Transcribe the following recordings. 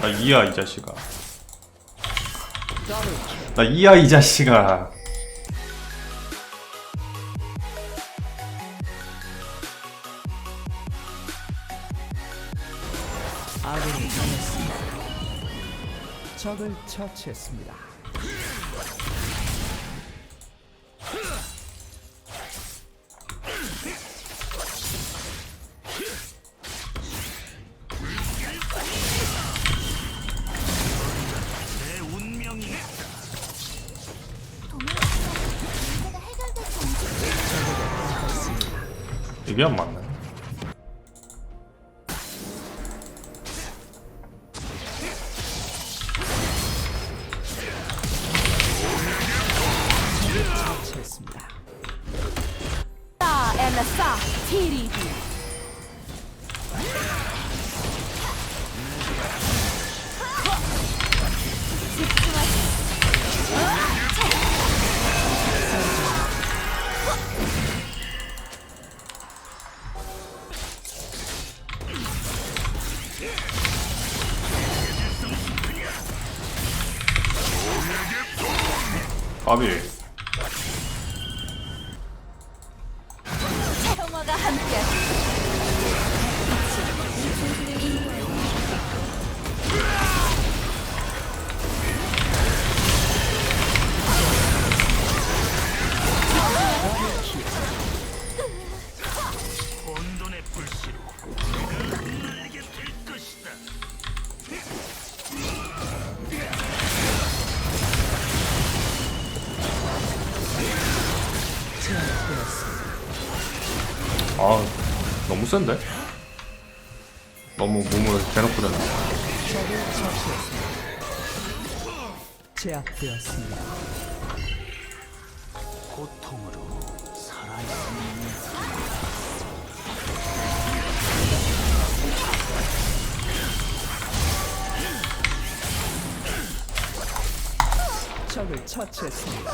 나 이야 이 자식아 나 이야 이 자식아 아군이 당했습니다. 적을 처치했습니다. 이게 안 맞네. 티리비 까비 센데? 너무 몸을 대놓고 처치했습니다. 제압되었습니다. 고통으로 살아있는 적을 처치했습니다.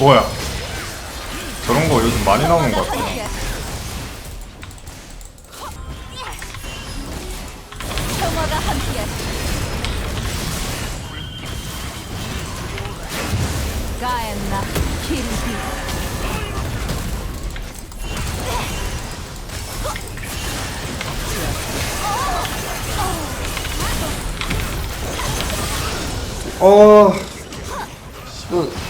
뭐야? 저런 거 요즘 많이 나오는 것 같아. 가엔나? 어... 흔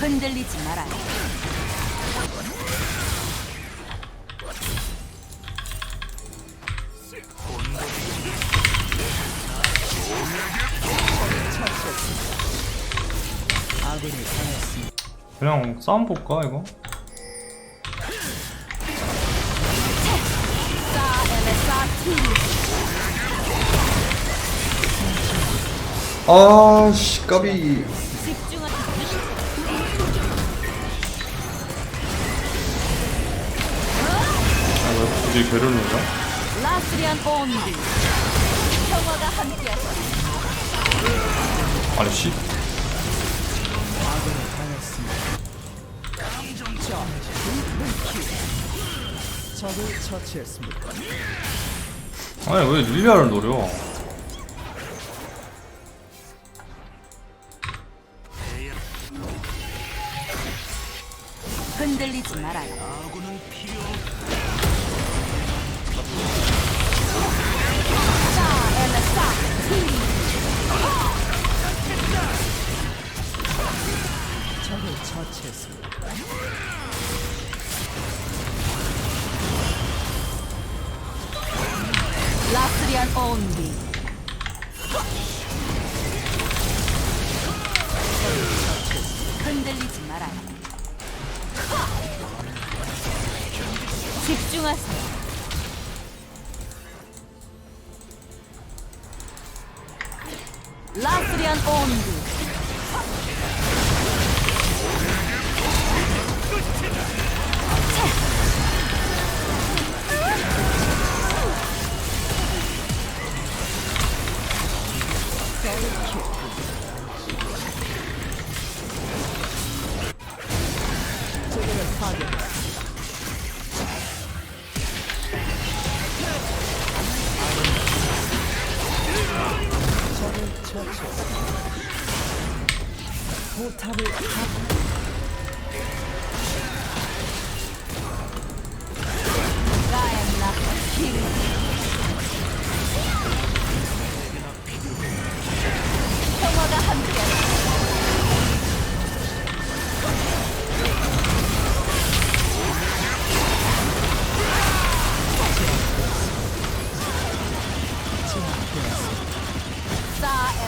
흔들리지 당했습니다. 그냥 싸움 볼까 이거? 아씨 까비 괴를 넣냐? 라스리안 온디 평화가 함께하시 아니 씨. 적을 처치했습니다. 아니 왜 릴리아를 노려 흔들리지 말아요 처치했습니다. 라스리안 온리. 흔들리지 말아요. 집중하세요. 라스리안 온리.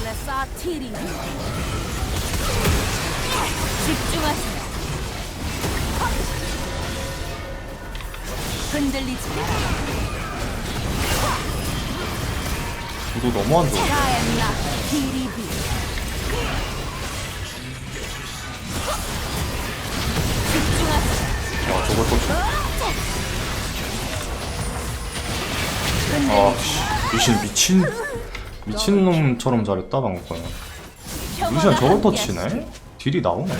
엘레사 티리 집중하세요. 흔들리지. 구도 너무 안 좋아. 티리비 집중하세요. 와 저걸 또 쳐. 아 씨, 미친 미친 놈처럼 잘했다 방금 거는. 루시안 저걸 또 치네? 딜이 나오네.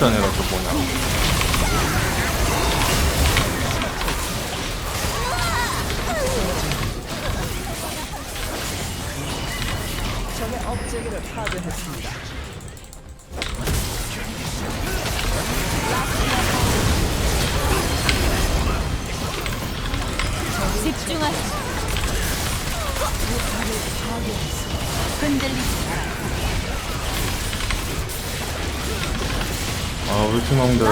한 뜻이 아니라 저 뭐냐. 적의 업체계를 파괴했습니다. 아 팀원들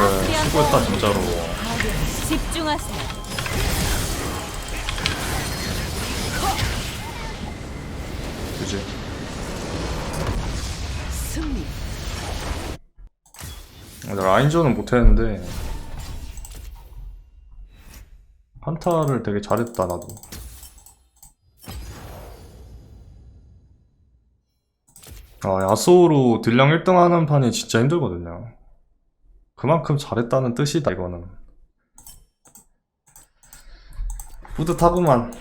수고했다 진짜로. 집중하세요. 그지? 승리. 근데 라인전은 못했는데 한타를 되게 잘했다 나도. 아 야소로 딜량 1등 하는 판이 진짜 힘들거든요. 그만큼 잘했다는 뜻이다 이거는. 뿌듯하구만.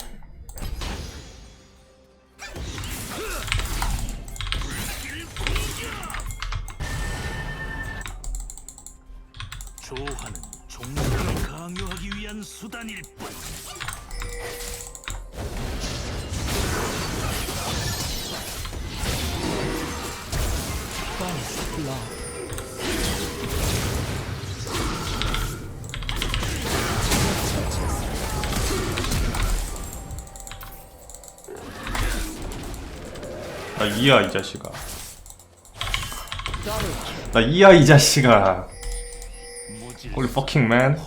조화는 종교를 강요하기 위한 수단일 뿐. First blood. 이야 이 자식아. 나 이야 이 자식아. 홀리 퍼킹 맨.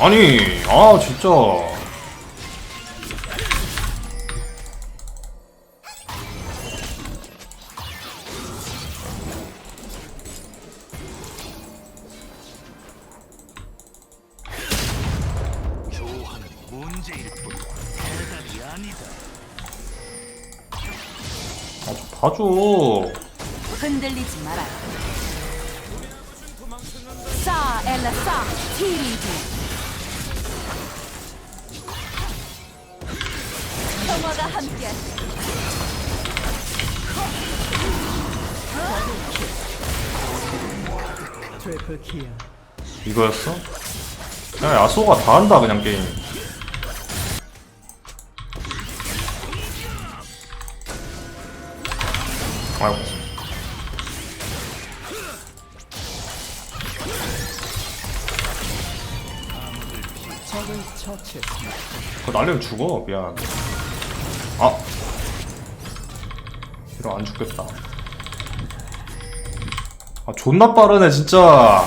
아니, 아 진짜. 봐줘. 흔들리지 마라. 엘라사 티리드 평화가 함께하시길 트리플 킬. 이거였어? 그냥 야소가 다 한다 그냥 게임 아이고. 그거 날리면 죽어 미안. 아! 이러면 안 죽겠다. 아 존나 빠르네 진짜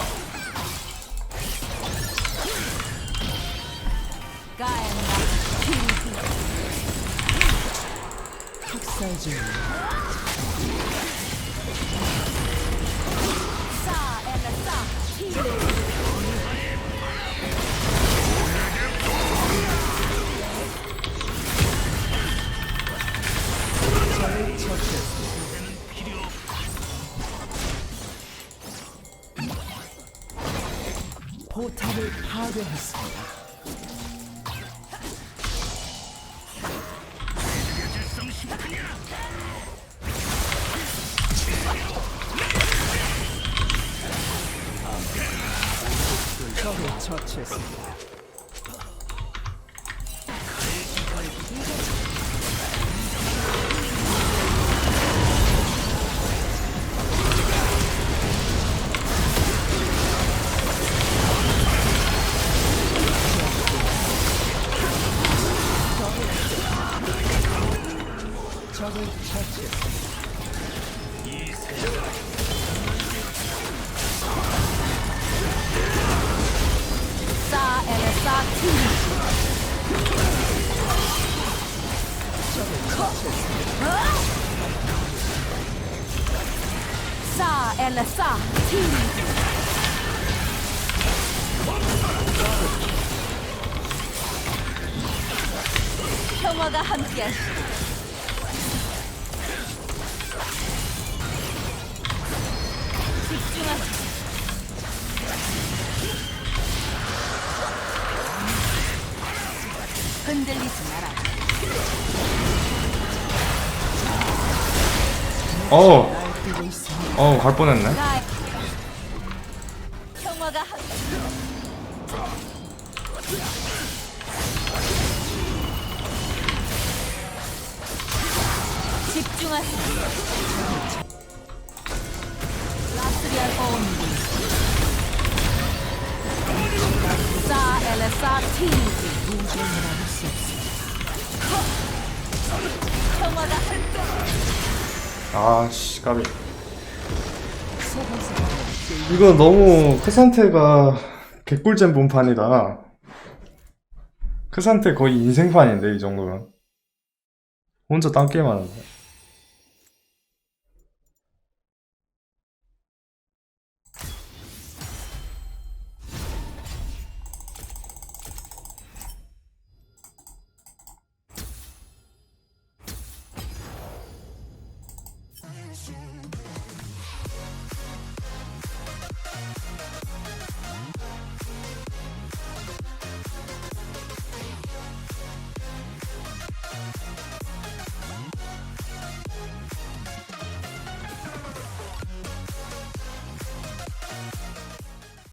포탑을 파괴했습니다. 처치했습니다. 평화가 함께하시길 집중하세요. 흔들리지 마라. 어우. 있습니다. 어우 갈 뻔했네. 나의 함께 집중하세요. 라스리안 온디 사 엘레사 없습니다. 평화가 함께 아씨 까비. 소방서가 이거 너무 크산테가 개꿀잼 본판이다. 크산테 거의 인생판인데 이 정도면. 혼자 딴 게임 하는데